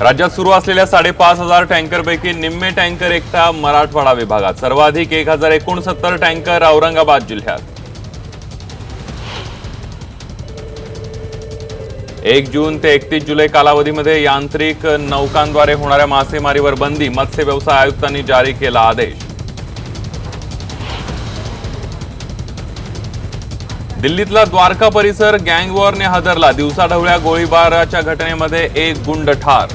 राज्यात सुरू असलेल्या साडेपाच हजार टँकरपैकी निम्मे टँकर एकटा मराठवाडा विभागात सर्वाधिक एक हजार एकोणसत्तर टँकर औरंगाबाद जिल्ह्यात. एक जून ते एकतीस जुलै कालावधीमध्ये यांत्रिक नौकांद्वारे होणाऱ्या मासेमारीवर बंदी मत्स्य व्यवसाय आयुक्तांनी जारी केला आदेश. दिल्लीतला द्वारका परिसर गँगवॉरने हादरला दिवसाढवळ्या गोळीबाराच्या घटनेमध्ये एक गुंड ठार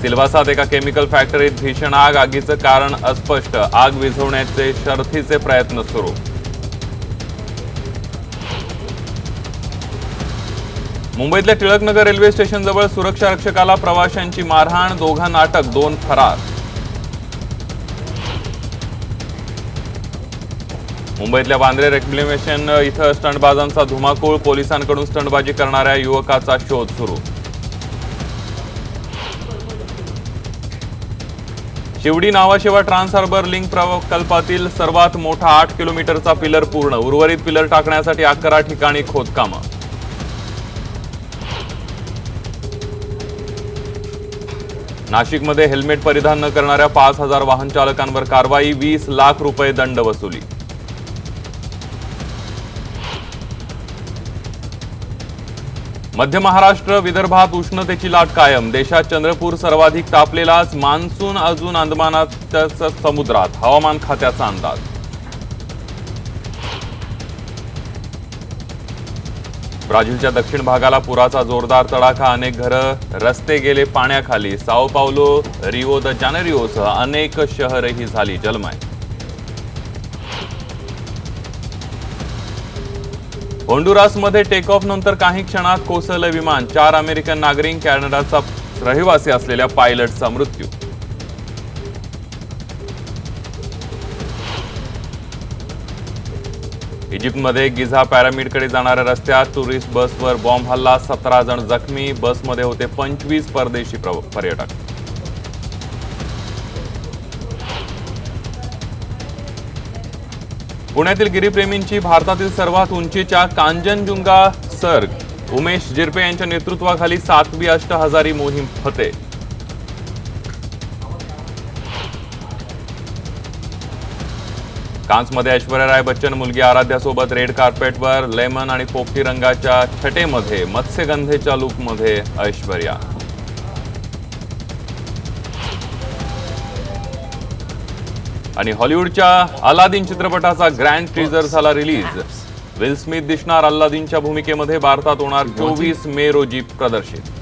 सिल्वासात एका केमिकल फॅक्टरीत भीषण आग आगीचं कारण अस्पष्ट. आग विझवण्याचे शर्थीचे प्रयत्न सुरू. मुंबईतल्या टिळकनगर रेल्वे स्टेशनजवळ सुरक्षा रक्षकाला प्रवाशांची मारहाण दोघांना अटक दोन फरार. मुंबईतल्या वांद्रे रेक्लेमेशन इथं स्टंटबाजांचा धुमाकूळ पोलिसांकडून स्टंटबाजी करणाऱ्या युवकाचा शोध सुरू. शिवडी नावाशिवाय ट्रान्स हार्बर लिंक प्रकल्पातील सर्वात मोठा आठ किलोमीटरचा पिलर पूर्ण उर्वरित पिलर टाकण्यासाठी अकरा ठिकाणी खोदकामं. नाशिकमध्ये हेल्मेट परिधान न करणाऱ्या पाच हजार वाहन चालकांवर कारवाई वीस लाख रुपये दंड वसुली. मध्य महाराष्ट्र विदर्भात उष्णतेची लाट कायम. देशात चंद्रपूर सर्वाधिक तापलेलाच मान्सून अजून अंदमानात समुद्रात हवामान खात्याचा अंदाज. ब्राझीलच्या दक्षिण भागाला पुराचा जोरदार तडाखा अनेक घरं रस्ते गेले पाण्याखाली. साओ पावलो रिओ द जानेरिओसह अनेक शहरही झाली जलमय. होंडुरासमध्ये टेक ऑफ नंतर काही क्षणात कोसळलं विमान. चार अमेरिकन नागरिक कॅनडाचा रहिवासी असलेल्या पायलटचा मृत्यू. इजिप्तमध्ये गिझा पॅरामिडकडे जाणाऱ्या रस्त्यात टुरिस्ट बसवर बॉम्ब हल्ला. सतरा जण जखमी. बसमध्ये होते पंचवीस परदेशी प्र- पर्यटक. पुण्यातील गिरीप्रेमींची भारतातील सर्वात उंचीच्या कांचनजुंगा सर उमेश जिरपे यांच्या नेतृत्वाखाली सातवी अष्टहजारी मोहीम फते. कान्समध्ये ऐश्वर्या राय बच्चन मुलगी आराध्यासोबत रेड कार्पेटवर लेमन आणि पोपटी रंगाच्या छटेमध्ये मत्स्यगंधेच्या लुकमध्ये ऐश्वर्या. आणि हॉलिवूडच्या अलादीन चित्रपटाचा ग्रँड टीजर झाला रिलीज विल स्मिथ दिसणार अल्लादीनच्या भूमिकेमध्ये भारतात होणार चोवीस मे रोजी प्रदर्शित.